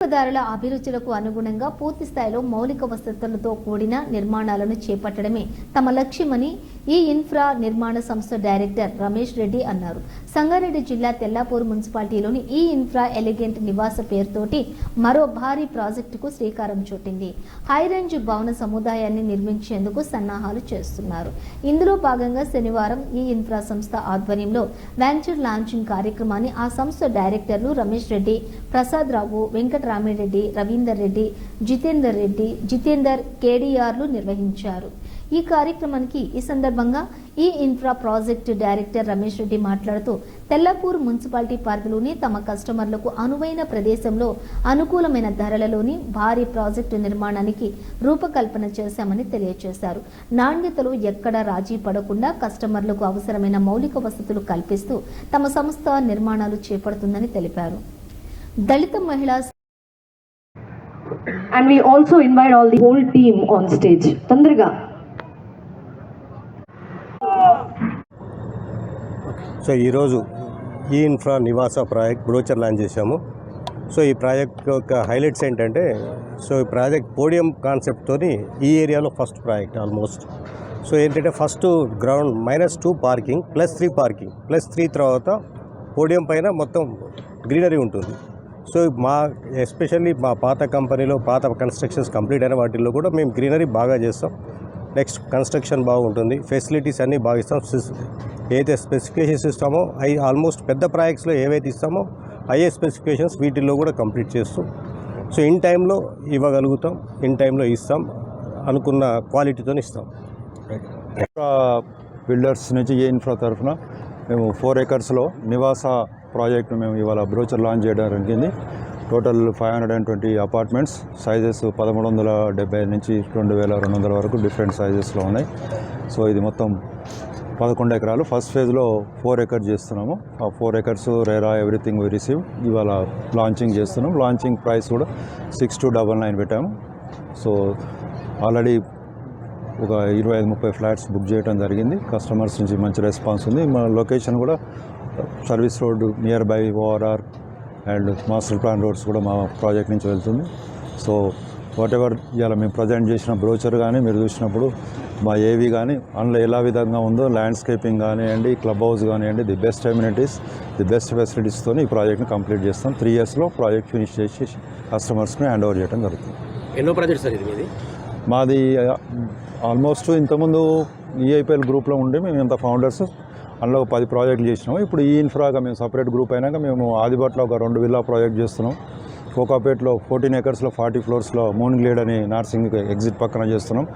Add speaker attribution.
Speaker 1: వినియోగదారుల అభిరుచులకు అనుగుణంగా పూర్తి స్థాయిలో మౌలిక వసతులతో కూడిన నిర్మాణాలను చేపట్టడమే తమ లక్ష్యమని ఈ ఇన్ఫ్రా నిర్మాణ సంస్థ డైరెక్టర్ రమేష్ రెడ్డి అన్నారు. సంగారెడ్డి జిల్లా తెల్లాపూర్ మున్సిపాలిటీలోని ఈ ఇన్ఫ్రా ఎలిగెంట్ నివాస పేరుతోటి మరో భారీ ప్రాజెక్టుకు శ్రీకారం చుట్టింది. హైరేంజ్ భవన సముదాయాన్ని నిర్మించేందుకు సన్నాహాలు చేస్తున్నారు. ఇందులో భాగంగా శనివారం ఈ ఇన్ఫ్రా సంస్థ ఆధ్వర్యంలో వెంచర్ లాంచింగ్ కార్యక్రమాన్ని ఆ సంస్థ డైరెక్టర్లు రమేష్ రెడ్డి ప్రసాద్ రావు వెంకట రామిరెడ్డి రవీందర్ రెడ్డి జితేందర్ రెడ్డి జితేందర్ కేడీఆర్లు నిర్వహించారు. ఈ కార్యక్రమానికి ఈ సందర్భంగా ఈ infra project director Ramesh Reddy మాట్లాడుతూ తెల్లపూర్ మున్సిపాలిటీ పార్కులోని తమ కస్టమర్లకు అనువైన ప్రదేశంలో అనుకూలమైన ధరలలోని భారీ ప్రాజెక్టు నిర్మాణానికి రూపకల్పన చేశామని తెలియజేశారు. నాణ్యతలు ఎక్కడా రాజీ పడకుండా కస్టమర్లకు అవసరమైన మౌలిక వసతులు కల్పిస్తూ తమ సంస్థ నిర్మాణాలు చేపడుతుందని తెలిపారు. దళిత మహిళా
Speaker 2: and we also invite all the whole team on stage తొందరగా
Speaker 3: సో ఈరోజు ఈ infra Nivasa project brochure launch చేశాము. సో ఈ ప్రాజెక్ట్ యొక్క హైలైట్స్ ఏంటంటే సో ఈ ప్రాజెక్ట్ పోడియం కాన్సెప్ట్తో ఈ ఏరియాలో ఫస్ట్ ప్రాజెక్ట్ ఆల్మోస్ట్. సో ఏంటంటే first ground minus two parking plus three parking plus three తర్వాత పోడియం పైన మొత్తం గ్రీనరీ ఉంటుంది. సో మా ఎస్పెషల్లీ మా పాత కంపెనీలో పాత కన్స్ట్రక్షన్స్ కంప్లీట్ అయిన వాటిల్లో కూడా మేము గ్రీనరీ బాగా చేస్తాం. నెక్స్ట్ కన్స్ట్రక్షన్ బాగుంటుంది. ఫెసిలిటీస్ అన్నీ బాగా ఇస్తాం. ఏదైతే స్పెసిఫికేషన్స్ ఇస్తామో అవి ఆల్మోస్ట్ పెద్ద ప్రాజెక్ట్స్లో ఏవైతే ఇస్తామో అయ్యే స్పెసిఫికేషన్స్ వీటిల్లో కూడా కంప్లీట్ చేస్తూ సో ఇన్ టైంలో ఇవ్వగలుగుతాం. ఇన్ టైంలో ఇస్తాం. అనుకున్న క్వాలిటీతో ఇస్తాం.
Speaker 4: బిల్డర్స్ నుంచి ఏ ఇన్ఫ్రా తరఫున మేము ఫోర్ ఏకర్స్లో నివాస ప్రాజెక్ట్ను మేము ఇవాళ బ్రోచర్ లాంచ్ చేయడం జరిగింది. Total five hundred and twenty apartments sizes పదమూడు వందల డెబ్బై నుంచి రెండు వేల రెండు వందల వరకు డిఫరెంట్ సైజెస్లో ఉన్నాయి. సో ఇది మొత్తం పదకొండు ఎకరాలు. ఫస్ట్ ఫేజ్లో ఫోర్ ఎకర్స్ చేస్తున్నాము. ఆ four acres RERA everything we receive. ఇవాళ లాంచింగ్ చేస్తున్నాం లాంచింగ్ ప్రైస్ కూడా సిక్స్ టు డబల్ నైన్ పెట్టాము. సో ఆల్రెడీ ఒక ఇరవై ఐదు ముప్పై ఫ్లాట్స్ బుక్ చేయడం జరిగింది. కస్టమర్స్ నుంచి మంచి రెస్పాన్స్ ఉంది. మన లొకేషన్ కూడా service road near by ORR and master plan roads కూడా మా ప్రాజెక్ట్ నుంచి వెళ్తుంది. సో వాట్ ఎవర్ ఇలా మేము ప్రజెంట్ చేసిన బ్రోచర్ కానీ మీరు చూసినప్పుడు మా ఏవి కానీ అందులో ఎలా విధంగా ఉందో ల్యాండ్స్కేపింగ్ కానివ్వండి క్లబ్ హౌస్ కానివ్వండి the best amenities the best ఫెసిలిటీస్తో ఈ ప్రాజెక్ట్ని కంప్లీట్ చేస్తాం. త్రీ ఇయర్స్లో ప్రాజెక్ట్ ఫినిష్ చేసి కస్టమర్స్ని హ్యాండ్ ఓవర్ చేయడం జరుగుతుంది.
Speaker 5: ఎన్నో ప్రాజెక్ట్ సార్ ఇది మాది
Speaker 4: ఆల్మోస్ట్ ఇంతకుముందు ఈఐపిఎల్ గ్రూప్లో ఉండి మేము ఇంత ఫౌండర్స్ అందులో పది ప్రాజెక్టులు చేసినాము. ఇప్పుడు ఈ ఇన్ఫ్రాగా మేము సపరేట్ గ్రూప్ అయినాక మేము ఆదిబాట్లో ఒక రెండు విల్లా ప్రాజెక్ట్ చేస్తున్నాం. కోకాపేట్లో ఫోర్టీన్ ఎకర్స్లో ఫార్టీ ఫ్లోర్స్లో మూన్ గ్లేడ్ అని నార్సింగ్ ఎగ్జిట్ పక్కన చేస్తున్నాం.